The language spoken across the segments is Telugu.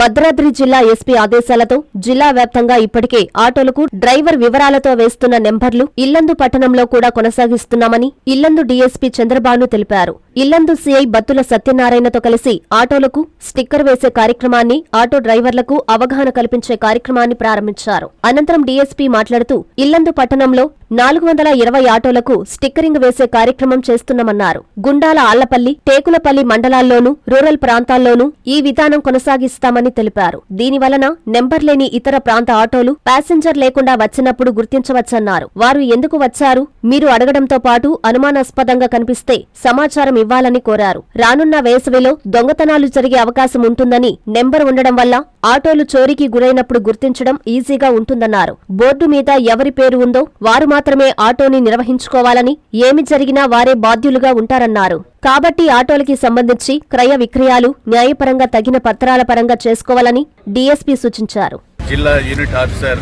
భద్రాద్రి జిల్లా ఎస్పీ ఆదేశాలతో జిల్లా వ్యాప్తంగా ఇప్పటికే ఆటోలకు డ్రైవర్ వివరాలతో వేస్తున్న నెంబర్లు ఇల్లందు పట్టణంలో కూడా కొనసాగిస్తున్నామని ఇల్లందు డీఎస్పీ చంద్రబాను తెలిపారు. ఇల్లందు సీఐ బత్తుల సత్యనారాయణతో కలిసి ఆటోలకు స్టిక్కర్ వేసే కార్యక్రమాన్ని ఆటో డ్రైవర్లకు అవగాహన కల్పించే కార్యక్రమాన్ని ప్రారంభించారు. అనంతరం డీఎస్పీ మాట్లాడుతూ ఇల్లందు పట్టణంలో నాలుగు వందల ఇరవై ఆటోలకు స్టిక్కరింగ్ వేసే కార్యక్రమం చేస్తున్నామన్నారు. గుండాల ఆళ్ళపల్లి టేకులపల్లి మండలాల్లోనూ రూరల్ ప్రాంతాల్లోనూ ఈ విధానం కొనసాగిస్తామని తెలిపారు. దీనివలన నెంబర్ లేని ఇతర ప్రాంత ఆటోలు ప్యాసింజర్ లేకుండా వచ్చినప్పుడు గుర్తించవచ్చన్నారు. వారు ఎందుకు వచ్చారు? మీరు అడగడంతో పాటు అనుమానాస్పదంగా కనిపిస్తే సమాచారం ఇవ్వాలని కోరారు. రానున్న వేసవిలో దొంగతనాలు జరిగే అవకాశం ఉంటుందని నెంబర్ ఉండడం వల్ల ఆటోలు చోరీకి గురైనప్పుడు గుర్తించడం ఈజీగా ఉంటుందన్నారు. బోర్డు మీద ఎవరి పేరు ఉందో వారు మాత్రమే ఆటోని నిర్వహించుకోవాలని ఏమి జరిగినా వారే బాధ్యులుగా ఉంటారన్నారు. కాబట్టి ఆటోలకి సంబంధించి క్రయ విక్రయాలు న్యాయపరంగా తగిన పత్రాల పరంగా చేసుకోవాలని డీఎస్పీ సూచించారు. జిల్లా యూనిట్ ఆఫీసర్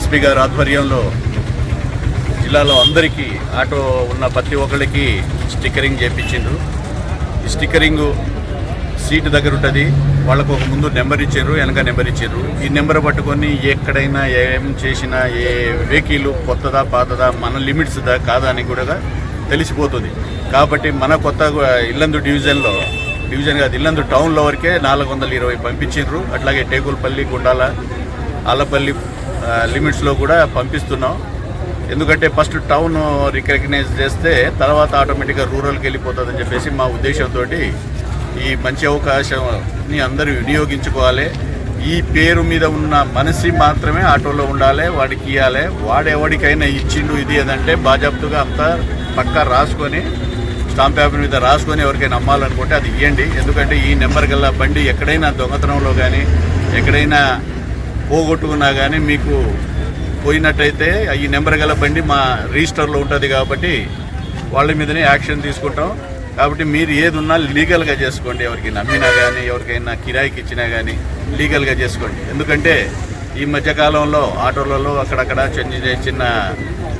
ఎస్పీ గారి ఆధ్వర్యంలో జిల్లాలో అందరికీ ఆటో ఉన్న ప్రతి ఒక్కరికి స్టిక్కరింగ్ చేయించిండ్రు ఈ స్టిక్కరింగ్ సీటు దగ్గర ఉంటుంది. వాళ్ళకు ఒక ముందు నెంబర్ ఇచ్చారు వెనక నెంబర్ ఇచ్చారు. ఈ నెంబర్ పట్టుకొని ఎక్కడైనా ఏం చేసినా ఏ వెహికల్ కొత్తదా పాతదా మన లిమిట్స్ దా కాదా అని కూడా తెలిసిపోతుంది. కాబట్టి మన కొత్త ఇల్లందు డివిజన్లో డివిజన్ కాదు ఇల్లందు టౌన్లో వరకే నాలుగు వందల ఇరవై పంపించారు అట్లాగే టేకులపల్లి గుండాల ఆలపల్లి లిమిట్స్లో కూడా పంపిస్తున్నాం. ఎందుకంటే ఫస్ట్ టౌన్ రికగ్నైజ్ చేస్తే తర్వాత ఆటోమేటిక్గా రూరల్కి వెళ్ళిపోతుందని చెప్పేసి మా ఉద్దేశంతో ఈ మంచి అవకాశాన్ని అందరూ వినియోగించుకోవాలి. ఈ పేరు మీద ఉన్న మనిషి మాత్రమే ఆటోలో ఉండాలి వాడికి ఇవ్వాలి వాడెవడికైనా ఇచ్చిండు ఇది అదంటే బాజాప్తుగా అంతా పక్కా రాసుకొని స్టాంప్ పేపర్ మీద రాసుకొని ఎవరికైనా అమ్మాలనుకుంటే అది ఇవ్వండి ఎందుకంటే ఈ నెంబర్ గల్లా బండి ఎక్కడైనా దొంగతనంలో కానీ ఎక్కడైనా పోగొట్టుకున్నా కానీ మీకు పోయినట్టయితే ఈ నెంబర్ గల బండి మా రిజిస్టర్లో ఉంటుంది కాబట్టి వాళ్ళ మీదనే యాక్షన్ తీసుకుంటాం. కాబట్టి మీరు ఏది ఉన్నా లీగల్గా చేసుకోండి. ఎవరికి నమ్మినా కానీ ఎవరికైనా కిరాయికి ఇచ్చినా కానీ లీగల్గా చేసుకోండి. ఎందుకంటే ఈ మధ్యకాలంలో ఆటోలలో అక్కడక్కడ చిన్న చిన్న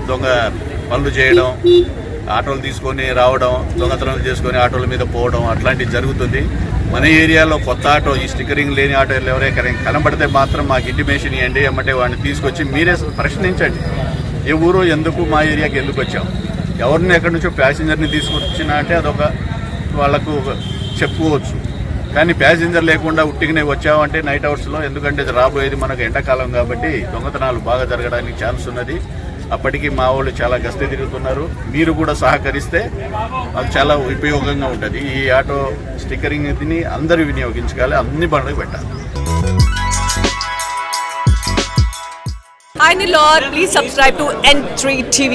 దొంగ పనులు చేయడం ఆటోలు తీసుకొని రావడం దొంగతనాలు చేసుకొని ఆటోల మీద పోవడం అట్లాంటివి జరుగుతుంది. మన ఏరియాలో కొత్త ఆటో ఈ స్టిక్కరింగ్ లేని ఆటోలు ఎవరైనా కనబడితే మాత్రం మాకు ఇంటిమేషన్ ఇవ్వండి ఏమంటే వాడిని తీసుకొచ్చి మీరే ప్రశ్నించండి. ఏ ఊరు ఎందుకు మా ఏరియాకి ఎందుకు వచ్చాం? ఎవరిని ఎక్కడి నుంచో ప్యాసింజర్ని తీసుకొచ్చినా అంటే అదొక వాళ్ళకు చెప్పుకోవచ్చు. కానీ ప్యాసింజర్ లేకుండా ఉట్టిగానే వచ్చామంటే నైట్ అవర్స్లో ఎందుకంటే ఇది రాబోయేది మనకు ఎండాకాలం కాబట్టి దొంగతనాలు బాగా జరగడానికి ఛాన్స్ ఉన్నది. అప్పటికి మా వాళ్ళు చాలా గస్తీ తిరుగుతున్నారు. మీరు కూడా సహకరిస్తే మాకు చాలా ఉపయోగంగా ఉంటుంది. ఈ ఆటో స్టిక్కరింగ్ని అందరూ వినియోగించుకోవాలి. అన్ని బండ్లకు పెట్టాలి. Hi Nilor, please subscribe to N3 TV.